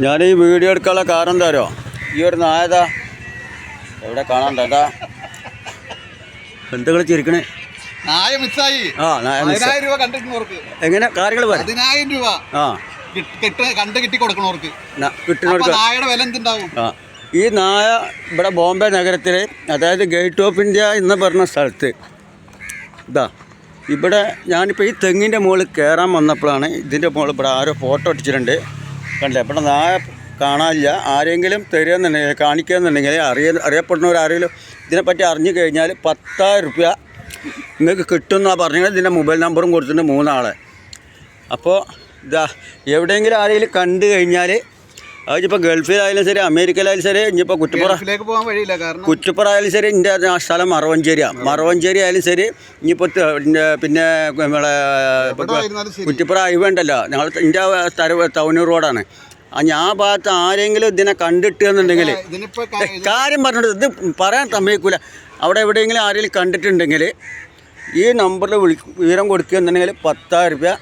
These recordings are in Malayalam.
ഞാൻ ഈ വീഡിയോ എടുക്കാനുള്ള കാരണം എന്താ അറിയോ? ഈ ഒരു നായതാ എവിടെ കാണാൻ എന്താ? എന്തുകൾ ചിരിക്കണേ. നായ മിസ്സായി. ആ നായ രൂപ കണ്ടിട്ടുള്ളവർക്ക്. എങ്ങനെ? കാര്യങ്ങൾ പറ. പതിനായിരം രൂപ. ആ. കിട്ട കിട്ട് കണ്ട് കിട്ടി കൊടുക്കണവർക്ക്. ന- കിട്ടുന്നവർക്ക് നായയുടെ വില എന്തുണ്ടാവും? ആ. ഈ നായ ഇവിടെ ബോംബെ നഗരത്തിലെ അതായത് ഗേറ്റ് ഓഫ് ഇന്ത്യ എന്ന് പറഞ്ഞ സ്ഥലത്ത്. ഇതാ. ഇവിടെ ഞാനിപ്പോൾ ഈ തെങ്ങിന്റെ മുകളിൽ കയറാൻ വന്നപ്പോഴാണ് ഇതിന്റെ മുകളിൽ ഇവിടെ ആരോ ഫോട്ടോ അടിച്ചിട്ടുണ്ട് കണ്ടേ അപ്പം ആ കാണാനില്ല. ആരെങ്കിലും തരുമെന്നുണ്ടെങ്കിൽ കാണിക്കുകയെന്നുണ്ടെങ്കിൽ അറിയ അറിയപ്പെടുന്നവർ ആരെങ്കിലും ഇതിനെപ്പറ്റി അറിഞ്ഞു കഴിഞ്ഞാൽ പത്തായിരം റുപ്യ നിങ്ങൾക്ക് കിട്ടുമെന്നാണ് പറഞ്ഞത്. ഇതിന്റെ മൊബൈൽ നമ്പറും കൊടുത്തിട്ടുണ്ട് മൂന്നാളെ. അപ്പോൾ ഇതാ എവിടെയെങ്കിലും ആരെങ്കിലും കണ്ടു കഴിഞ്ഞാൽ അതിപ്പോൾ ഗൾഫിലായാലും ശരി അമേരിക്കയിലായാലും ശരി ഇനിയിപ്പോൾ കുറ്റിപ്പുറ പോകാൻ വഴിയില്ല. കാരണം കുറ്റിപ്പുറ ആയാലും ശരി എന്റെ ആ സ്ഥലം മറവഞ്ചേരിയാണ് മറവഞ്ചേരി. ആയാലും ശരി ഇനിയിപ്പോൾ പിന്നെ നമ്മളെ കുറ്റപ്പുറ ആയി വേണ്ടല്ലോ ഞങ്ങൾ എന്റെ സ്ഥലം തവനൂർ റോഡാണ്. ആ ഞാൻ ആ ഭാഗത്ത് ആരെങ്കിലും ഇതിനെ കണ്ടിട്ടുണ്ടെന്നുണ്ടെങ്കിൽ കാര്യം പറഞ്ഞിട്ട് ഇത് പറയാൻ സമ്മതിക്കൂല. അവിടെ എവിടെയെങ്കിലും ആരെങ്കിലും കണ്ടിട്ടുണ്ടെങ്കിൽ ഈ നമ്പറിൽ വിളി വിവരം കൊടുക്കുകയെന്നുണ്ടെങ്കിൽ പത്തായിരം രൂപ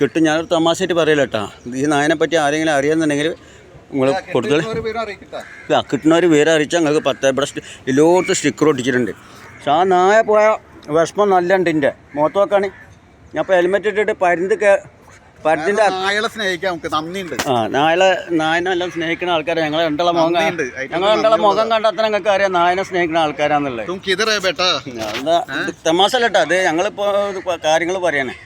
കിട്ടും. ഞാനൊരു തമാശയായിട്ട് പറയില്ല കേട്ടാ ഈ നായനെ പറ്റി ആരെങ്കിലും അറിയാന്നുണ്ടെങ്കിൽ നിങ്ങൾ അറിയിക്കട്ടാ. ആ കിട്ടുന്നവർ വിവരം അറിയിച്ചാൽ നിങ്ങൾക്ക് പത്ത് ഇവിടെ എല്ലായിടത്തും സ്റ്റിക്കർ ഒട്ടിച്ചിട്ടുണ്ട്. പക്ഷെ ആ നായ പോയ വിഷമം നല്ല ഉണ്ട് എന്റെ മുഖത്ത് നോക്കാണ്. ഞാൻ ഇപ്പോൾ ഹെൽമെറ്റ് ഇട്ടിട്ട് പരുന്ത് പരിന്തിന്റെ പരുന്തിന്റെ നമുക്ക് നന്ദിയുണ്ട്. ആ നായളെ നായനെല്ലാം സ്നേഹിക്കുന്ന ആൾക്കാരെ. ഞങ്ങൾ രണ്ടുള്ള മുഖം ഞങ്ങൾ രണ്ടുള്ള മുഖം കണ്ടാൽ ഞങ്ങൾക്ക് അറിയാം നായനെ സ്നേഹിക്കുന്ന ആൾക്കാരാന്നുള്ളത്. തും കിതറേ ബേട്ടാ എന്താ തമാശ അല്ല കേട്ടോ അത് ഞങ്ങളിപ്പോൾ കാര്യങ്ങൾ പറയണേ.